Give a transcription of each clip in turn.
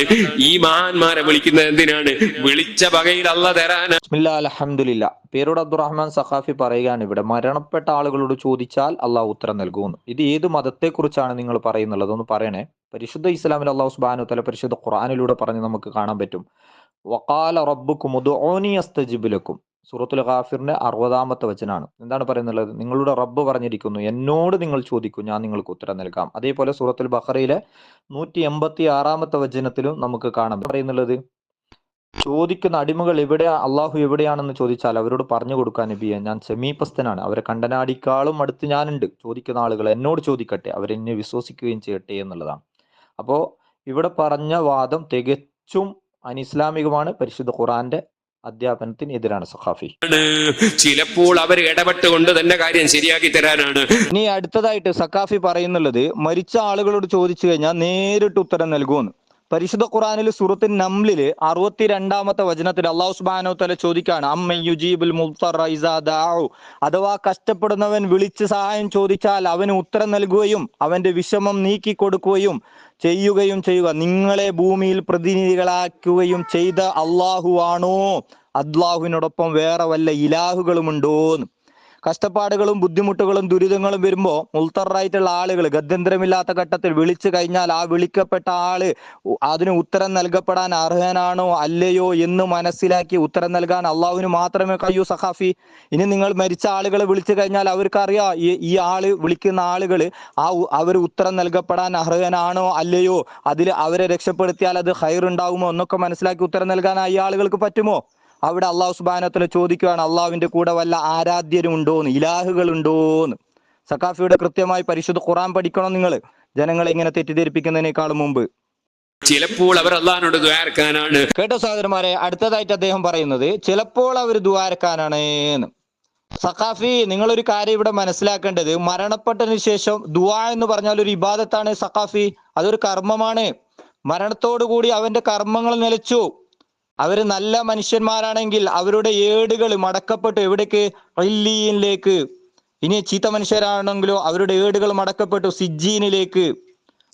എന്തിനാണ് ഈ മഹാന്മാരെ വിളിക്കുന്നത് എന്തിനാണ്? വിളിച്ച വകയിൽ അല്ല തരാനാ. ബിസ്മില്ലാ അലഹമുല്ല പേരോട് അബ്ദുറഹ്മാൻ സഖാഫി പറയുകയാണ് ഇവിടെ മരണപ്പെട്ട ആളുകളോട് ചോദിച്ചാൽ അള്ളാഹ് ഉത്തരം നൽകുമെന്ന്. ഇത് ഏത് മതത്തെക്കുറിച്ചാണ് നിങ്ങൾ പറയുന്നുള്ളത്? ഒന്ന് പറയണേ. പരിശുദ്ധ ഇസ്ലാമിൽ അള്ളാഹു സുബാനു തല പരിശുദ്ധ ഖുറാനിലൂടെ പറഞ്ഞ് നമുക്ക് കാണാൻ പറ്റും. വക്കാല റബ്ബുക്കും സൂറത്തുൽ ഖാഫിറിന്റെ അറുപതാമത്തെ വചനാണ്. എന്താണ് പറയുന്നുള്ളത്? നിങ്ങളുടെ റബ്ബ് പറഞ്ഞിരിക്കുന്നു. എന്നോട് നിങ്ങൾ ചോദിക്കൂ ഞാൻ നിങ്ങൾക്ക് ഉത്തരം നൽകാം. അതേപോലെ സൂറത്തുൽ ബഖറയിലെ നൂറ്റി എൺപത്തി ആറാമത്തെ വചനത്തിലും നമുക്ക് കാണാം. പറയുന്നുള്ളത് ചോദിക്കുന്ന അടിമകൾ എവിടെ അള്ളാഹു എവിടെയാണെന്ന് ചോദിച്ചാൽ അവരോട് പറഞ്ഞു കൊടുക്കാൻ നബിയെ ഞാൻ സമീപസ്ഥനാണ്. അവരെ കണ്ടനാടിക്കാളും അടുത്ത് ഞാനുണ്ട്. ചോദിക്കുന്ന ആളുകൾ എന്നോട് ചോദിക്കട്ടെ അവരെന്നെ വിശ്വസിക്കുകയും ചെയ്യട്ടെ എന്നുള്ളതാണ്. അപ്പോ ഇവിടെ പറഞ്ഞ വാദം തികച്ചും അനിസ്ലാമികമാണ്. പരിശുദ്ധ ഖുറാന്റെ അധ്യാപനത്തിന് എതിരാണ് സഖാഫി. ചിലപ്പോൾ അവർ ഇടപെട്ടുകൊണ്ട് തന്നെ കാര്യം ശരിയാക്കി തരാനാണ്. ഇനി അടുത്തതായിട്ട് സഖാഫി പറയുന്നുള്ളത് മരിച്ച ആളുകളോട് ചോദിച്ചു കഴിഞ്ഞാൽ നേരിട്ട് ഉത്തരം നൽകുമെന്ന്. പരിശുദ്ധ ഖുറാനിൽ സുഹൃത്തിൻ നംലിൽ അറുപത്തി രണ്ടാമത്തെ വചനത്തിൽ അള്ളാഹു സുബാനോ തല ചോദിക്കാണ് ദാഉ. അഥവാ കഷ്ടപ്പെടുന്നവൻ വിളിച്ച് സഹായം ചോദിച്ചാൽ അവന് ഉത്തരം നൽകുകയും അവന്റെ വിഷമം നീക്കി കൊടുക്കുകയും ചെയ്യുകയും ചെയ്യുക. നിങ്ങളെ ഭൂമിയിൽ പ്രതിനിധികളാക്കുകയും ചെയ്ത അള്ളാഹു ആണോ? അള്ളാഹുവിനോടൊപ്പം വേറെ വല്ല ഇലാഹുകളുമുണ്ടോന്ന് കഷ്ടപ്പാടുകളും ബുദ്ധിമുട്ടുകളും ദുരിതങ്ങളും വരുമ്പോൾ മുൾത്തറായിട്ടുള്ള ആളുകൾ ഗത്യന്തരമില്ലാത്ത ഘട്ടത്തിൽ വിളിച്ചു കഴിഞ്ഞാൽ ആ വിളിക്കപ്പെട്ട ആൾ അതിന് ഉത്തരം നൽകപ്പെടാൻ അർഹനാണോ അല്ലയോ എന്ന് മനസ്സിലാക്കി ഉത്തരം നൽകാൻ അള്ളാഹുവിന് മാത്രമേ കഴിയൂ സഹാഫി. ഇനി നിങ്ങൾ മരിച്ച ആളുകളെ വിളിച്ചു കഴിഞ്ഞാൽ അവർക്കറിയാം ഈ ഈ ആൾ വിളിക്കുന്ന ആളുകൾ ആ അവർ ഉത്തരം നൽകപ്പെടാൻ അർഹനാണോ അല്ലയോ അതിൽ അവരെ രക്ഷപ്പെടുത്തിയാൽ അത് ഹൈർ ഉണ്ടാകുമോ എന്നൊക്കെ മനസ്സിലാക്കി ഉത്തരം നൽകാൻ ഈ ആളുകൾക്ക് പറ്റുമോ? അവിടെ അള്ളാഹു സുബാനത്തിൽ ചോദിക്കുകയാണ് അള്ളാഹുവിന്റെ കൂടെ വല്ല ആരാധ്യരും ഉണ്ടോന്ന് ഇലാഹുകൾ ഉണ്ടോന്ന് സക്കാഫിയുടെ കൃത്യമായി പരിശുദ്ധ ഖുറാൻ പഠിക്കണം നിങ്ങൾ ജനങ്ങളെ ഇങ്ങനെ തെറ്റിദ്ധരിപ്പിക്കുന്നതിനേക്കാളും മുമ്പ്. ചിലപ്പോൾ അവർ അള്ളാഹിനോട് ദ്വാരക്കാനാണ് കേട്ടോ സഹോദരന്മാരെ അടുത്തതായിട്ട് അദ്ദേഹം പറയുന്നത് ചിലപ്പോൾ അവർ ദ്വാരക്കാനാണ് എന്ന് സഖാഫി നിങ്ങളൊരു കാര്യം ഇവിടെ മനസ്സിലാക്കേണ്ടത് മരണപ്പെട്ടതിന് ശേഷം ദുആ എന്ന് പറഞ്ഞാൽ ഒരു ഇബാദത്താണ് സഖാഫി അതൊരു കർമ്മമാണ്. മരണത്തോടു കൂടി അവന്റെ കർമ്മങ്ങൾ നിലച്ചു. അവർ നല്ല മനുഷ്യന്മാരാണെങ്കിൽ അവരുടെ ഏടുകൾ മടക്കപ്പെട്ടു. എവിടേക്ക്? ഇല്ലിയിലേക്ക് ഇനി ചീത്ത മനുഷ്യരാണെങ്കിലോ അവരുടെ ഏടുകൾ മടക്കപ്പെട്ടു സിജ്ജീനിലേക്ക്.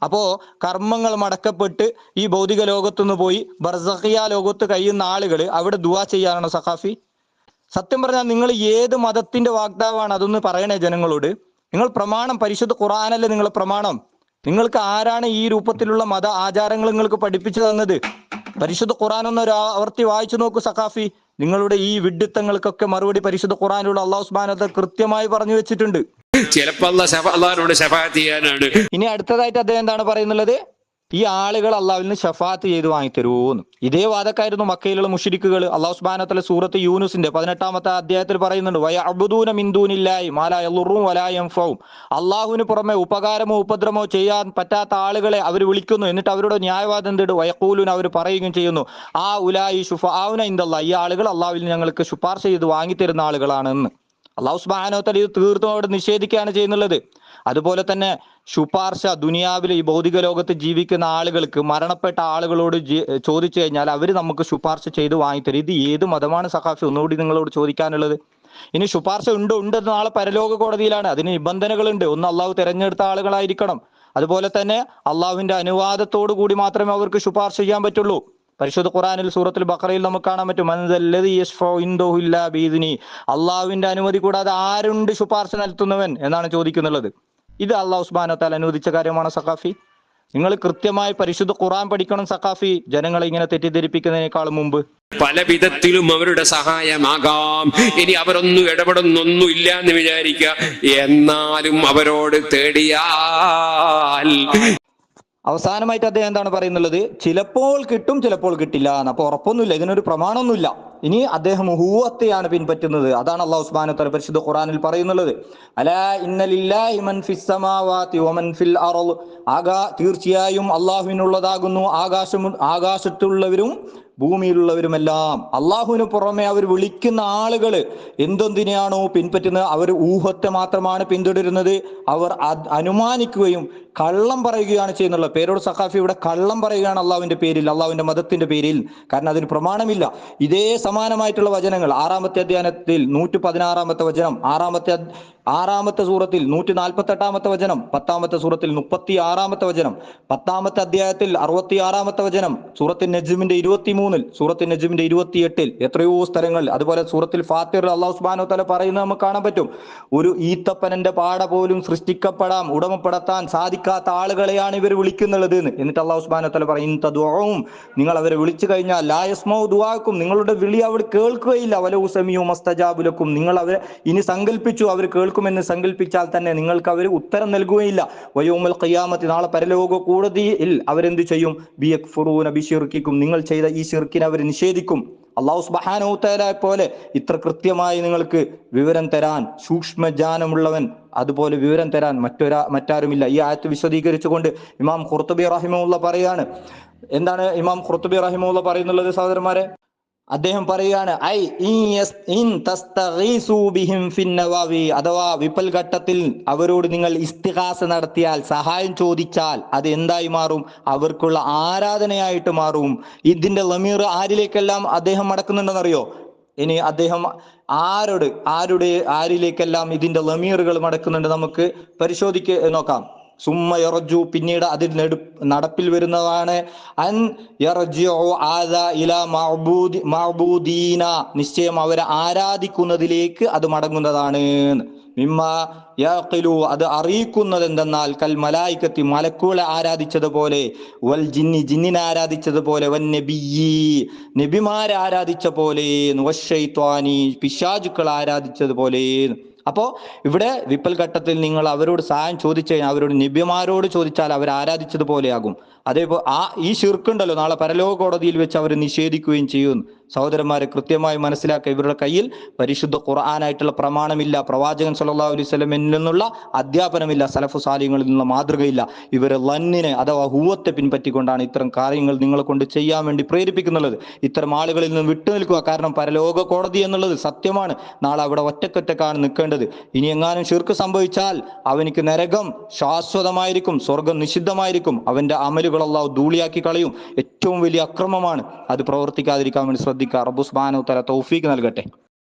അപ്പോ കർമ്മങ്ങൾ മടക്കപ്പെട്ട് ഈ ഭൗതിക ലോകത്തുനിന്ന് പോയി ബർസഹിയ ലോകത്ത് കഴിയുന്ന ആളുകൾ അവിടെ ദുവാ ചെയ്യാനാണോ സഖാഫി? സത്യം പറഞ്ഞാൽ നിങ്ങൾ ഏത് മതത്തിന്റെ വാഗ്ദാവാണ് അതൊന്ന് പറയണേ ജനങ്ങളോട്. നിങ്ങൾ പ്രമാണം പരിശുദ്ധ ഖുറാനല്ലേ നിങ്ങൾ പ്രമാണം. നിങ്ങൾക്ക് ആരാണ് ഈ രൂപത്തിലുള്ള മത ആചാരങ്ങൾ നിങ്ങൾക്ക് പഠിപ്പിച്ചു തന്നത്? പരിശുദ്ധ ഖുറാൻ ഒന്ന് ഒരു ആവർത്തി വായിച്ചു നോക്കൂ സഖാഫി. നിങ്ങളുടെ ഈ വിഡിത്തങ്ങൾക്കൊക്കെ മറുപടി പരിശുദ്ധ ഖുറാനിലൂടെ അള്ളാഹു ഉസ്മാനത്തെ കൃത്യമായി പറഞ്ഞു വെച്ചിട്ടുണ്ട്. ചിലപ്പോൾ അള്ളഹാനോട് ചെയ്യാനാണ്. ഇനി അടുത്തതായിട്ട് അദ്ദേഹം എന്താണ് പറയുന്നുള്ളത്? ഈ ആളുകൾ അള്ളാഹുവിൽ നിന്ന് ഷഫാത്ത് ചെയ്ത് വാങ്ങിത്തരൂന്ന് ഇതേ വാദക്കായിരുന്നു മക്കയിലുള്ള മുഷിരിക്കുകൾ. അള്ളാഹു സുബാനത്തല സൂറത്ത് യൂനുസിന്റെ പതിനെട്ടാമത്തെ അധ്യായത്തിൽ പറയുന്നുണ്ട് വയഅബ്ദൂന മിന്ദൂനില്ലായി മാലാ യളുറും വലാ യൻഫഉം അള്ളാഹുവിന് പുറമെ ഉപകാരമോ ഉപദ്രവമോ ചെയ്യാൻ പറ്റാത്ത ആളുകളെ അവർ വിളിക്കുന്നു. എന്നിട്ട് അവരുടെ ന്യായവാദം എന്തിട്ട് വയക്കൂലുന അവർ പറയുകയും ചെയ്യുന്നു ആ ഉലായി ഷുഫാവുന ഇന്ദല്ല ഈ ആളുകൾ അള്ളാഹുവിൽ ഞങ്ങൾക്ക് ശുപാർശ ചെയ്ത് വാങ്ങിത്തരുന്ന ആളുകളാണെന്ന്. അള്ളാഹു സുബാനോത്തല ഇത് തീർത്തും അവിടെ നിഷേധിക്കുകയാണ് ചെയ്യുന്നുള്ളത്. അതുപോലെ തന്നെ ശുപാർശ ദുനിയാവിൽ ഈ ഭൗതിക ലോകത്ത് ജീവിക്കുന്ന ആളുകൾക്ക് മരണപ്പെട്ട ആളുകളോട് ചോദിച്ചു കഴിഞ്ഞാൽ അവർ നമുക്ക് ശുപാർശ ചെയ്ത് വാങ്ങിത്തരും. ഇത് ഏത് മതമാണ് സഖാഫി? ഒന്നുകൂടി നിങ്ങളോട് ചോദിക്കാനുള്ളത്. ഇനി ശുപാർശ ഉണ്ടോ ഉണ്ട് നാളെ പരലോക കോടതിയിലാണ്. അതിന് നിബന്ധനകളുണ്ട്. ഒന്ന് അള്ളാഹു തിരഞ്ഞെടുത്ത ആളുകളായിരിക്കണം. അതുപോലെ തന്നെ അള്ളാഹുവിന്റെ അനുവാദത്തോടു കൂടി മാത്രമേ അവർക്ക് ശുപാർശ ചെയ്യാൻ പറ്റുള്ളൂ. പരിശുദ്ധ ഖുറാനിൽ സൂറത്തിൽ ബഖറയിൽ നമുക്ക് കാണാൻ പറ്റും. അള്ളാഹുവിന്റെ അനുമതി കൂടാതെ ആരുണ്ട് ശുപാർശ നൽകുന്നവൻ എന്നാണ് ചോദിക്കുന്നുള്ളത്. ഇത് അള്ളാഹു ഉസ്മാനോ താൽ അനുവദിച്ച കാര്യമാണ് സഖാഫി. നിങ്ങൾ കൃത്യമായി പരിശുദ്ധ ഖുറാൻ പഠിക്കണം സഖാഫി. ജനങ്ങളെ ഇങ്ങനെ തെറ്റിദ്ധരിപ്പിക്കുന്നതിനേക്കാൾ മുമ്പ്. പല വിധത്തിലും അവരുടെ സഹായമാകാം. ഇനി അവരൊന്നും ഇടപെടുന്നൊന്നും ഇല്ല എന്ന് വിചാരിക്കുക. എന്നാലും അവരോട് തേടിയാൽ. അവസാനമായിട്ട് അദ്ദേഹം എന്താണ് പറയുന്നുള്ളത്? ചിലപ്പോൾ കിട്ടും ചിലപ്പോൾ കിട്ടില്ല എന്ന്. അപ്പൊ ഉറപ്പൊന്നുമില്ല. ഇതിനൊരു പ്രമാണമൊന്നുമില്ല. ഇനി അദ്ദേഹം ഹൂവത്തെയാണ് പിൻപറ്റുന്നത്. അതാണ് അള്ളാഹു ഉസ്മാനത്തല പരിശുദ്ധ ഖുറാനിൽ പറയുന്നുള്ളത്. ആകാ തീർച്ചയായും അള്ളാഹുവിനുള്ളതാകുന്നു. ആകാശം ആകാശത്തുള്ളവരും ഭൂമിയിലുള്ളവരുമെല്ലാം. അള്ളാഹുവിന് പുറമെ അവർ വിളിക്കുന്ന ആളുകൾ എന്തെന്തിനെയാണോ പിൻപറ്റുന്നത്? അവർ ഊഹത്തെ മാത്രമാണ് പിന്തുടരുന്നത്. അവർ അനുമാനിക്കുകയും കള്ളം പറയുകയാണ് ചെയ്യുന്നുള്ളത്. പേരോട് സഖാഫി ഇവിടെ കള്ളം പറയുകയാണ് അള്ളാഹുവിന്റെ പേരിൽ അള്ളാഹുവിന്റെ മതത്തിന്റെ പേരിൽ. കാരണം അതിന് പ്രമാണമില്ല. ഇതേ സമാനമായിട്ടുള്ള വചനങ്ങൾ. ആറാമത്തെ അധ്യായത്തിൽ നൂറ്റി പതിനാറാമത്തെ വചനം ആറാമത്തെ ആറാമത്തെ സൂറത്തിൽ നൂറ്റി നാൽപ്പത്തി എട്ടാമത്തെ വചനം പത്താമത്തെ സൂറത്തിൽ മുപ്പത്തി ആറാമത്തെ വചനം പത്താമത്തെ അധ്യായത്തിൽ അറുപത്തി ആറാമത്തെ വചനം സൂറത്തിൻ നജ്മിന്റെ ഇരുപത്തി മൂന്നിൽ സൂറത്തിൻ നജ്മിന്റെ ഇരുപത്തി എട്ടിൽ എത്രയോ സ്ഥലങ്ങളിൽ അതുപോലെ സൂറത്തിൽ ഫാത്തിർ അള്ളാഹു സുബാനോ തല പറയുന്നത് നമുക്ക് കാണാൻ പറ്റും. ഒരു ഈത്തപ്പനന്റെ പാട പോലും സൃഷ്ടിക്കപ്പെടാം ഉടമപ്പെടുത്താൻ സാധിക്കാത്ത ആളുകളെയാണ് ഇവർ വിളിക്കുന്നുള്ളത് എന്ന്. എന്നിട്ട് അള്ളാഹു സുബാനോ തല പറയും നിങ്ങൾ അവരെ വിളിച്ചു കഴിഞ്ഞാൽ ലായസ്മോ ദുവാക്കും നിങ്ങളുടെ വിളി അവർ കേൾക്കുകയില്ല. വലൗസമിയോ മസ്തജാബുലക്കും. നിങ്ങൾ അവർ ഇനി സങ്കല്പിച്ചു അവർ കേൾക്കുമെന്ന് സങ്കല്പിച്ചാൽ തന്നെ നിങ്ങൾക്ക് അവർ ഉത്തരം നൽകുകയില്ല. വയോമൽ ഖിയാമത്തി നാളെ പരലോക കൂടതിയിൽ അവരെന്ത് ചെയ്യും? ബി യക്ഫുറൂന ബി ഷിർക്കിക്കും നിങ്ങൾ ചെയ്ത ഈ ഷിർക്കിനെ അവർ നിഷേധിക്കും. അള്ളാഹു സുബാനോത്തലായ പോലെ ഇത്ര കൃത്യമായി നിങ്ങൾക്ക് വിവരം തരാൻ സൂക്ഷ്മജ്ഞാനമുള്ളവൻ അതുപോലെ വിവരം തരാൻ മറ്റൊരാ മറ്റാരുമില്ല. ഈ ആയത്ത് വിശദീകരിച്ചുകൊണ്ട് ഇമാം ഖുർത്തുബി റഹിമുള്ള പറയാണ്. എന്താണ് ഇമാം ഖുർത്തുബി റഹിമുള്ള പറയുന്നുള്ളത് സഹോദരന്മാരെ? അദ്ദേഹം പറയുകയാണ് ഐ അഥവാ വിപൽ ഘട്ടത്തിൽ അവരോട് നിങ്ങൾ ഇസ്തിഹാസ നടത്തിയാൽ സഹായം ചോദിച്ചാൽ അത് എന്തായി മാറും? അവർക്കുള്ള ആരാധനയായിട്ട് മാറും. ഇതിന്റെ ലമീർ ആരിലേക്കെല്ലാം അദ്ദേഹം മടക്കുന്നുണ്ടെന്നറിയോ? ഇനി അദ്ദേഹം ആരോട് ആരുടെ ആരിലേക്കെല്ലാം ഇതിന്റെ ലമീറുകൾ മടക്കുന്നുണ്ട് നമുക്ക് പരിശോധിക്ക് നോക്കാം. സുമ്മ യറജു പിന്നീട് അതിൽ നടപ്പിൽ വരുന്നതാണ്. അൻ ഇല മഅബൂദി മഅബൂദീന. നിശ്ചയം അവരെ ആരാധിക്കുന്നതിലേക്ക് അത് മടങ്ങുന്നതാണ്. മിമ്മ അത് അറിയിക്കുന്നത് എന്തെന്നാൽ കൽ മലായിക്കത്തി മലക്കുകളെ ആരാധിച്ചതുപോലെ വൽ ജിന്നി ജിന്നിനെ ആരാധിച്ചതുപോലെ വൻ നബിയി. നബിമാരെ ആരാധിച്ച പോലെ വശൈത്വാനി പിശാചുക്കൾ ആരാധിച്ചതുപോലെ. അപ്പോ ഇവിടെ വിപ്പൽ ഘട്ടത്തിൽ നിങ്ങൾ അവരോട് സഹായം ചോദിച്ചു കഴിഞ്ഞാൽ അവരോട് നിബ്യമാരോട് ചോദിച്ചാൽ അവർ ആരാധിച്ചതുപോലെയാകും. അതേപോലെ ആ ഈ ശിർക്കുണ്ടല്ലോ നാളെ പരലോക കോടതിയിൽ വെച്ച് അവർ നിഷേധിക്കുകയും ചെയ്യും സഹോദരന്മാരെ കൃത്യമായി മനസ്സിലാക്കുക. ഇവരുടെ കയ്യിൽ പരിശുദ്ധ ഖുർആാനായിട്ടുള്ള പ്രമാണമില്ല. പ്രവാചകൻ സല്ലാ അലൈഹി സ്വലമിൽ നിന്നുള്ള അധ്യാപനമില്ല. സലഫു സാലിങ്ങളിൽ നിന്നുള്ള മാതൃകയില്ല. ഇവരെ ലന്നിനെ അഥവാ ഹൂവത്തെ പിൻപറ്റിക്കൊണ്ടാണ് ഇത്തരം കാര്യങ്ങൾ നിങ്ങളെ കൊണ്ട് ചെയ്യാൻ വേണ്ടി പ്രേരിപ്പിക്കുന്നുള്ളത്. ഇത്തരം ആളുകളിൽ നിന്ന് വിട്ടു നിൽക്കുക കാരണം പരലോക കോടതി എന്നുള്ളത് സത്യമാണ്. നാളെ അവിടെ ഒറ്റക്കൊറ്റക്കാണ് നിൽക്കേണ്ടത്. ഇനി എങ്ങാനും ശിർക്ക് സംഭവിച്ചാൽ അവനിക്ക് നരകം ശാശ്വതമായിരിക്കും സ്വർഗം നിഷിദ്ധമായിരിക്കും. അവന്റെ അമലുകൾ അല്ലാഹു ധൂളിയാക്കി കളയും. ഏറ്റവും വലിയ അക്രമമാണ്. അത് പ്രവർത്തിക്കാതിരിക്കാൻ വേണ്ടി റബ്ബുസ്ബാനു തല തൗഫീഖ് നൽകട്ടെ.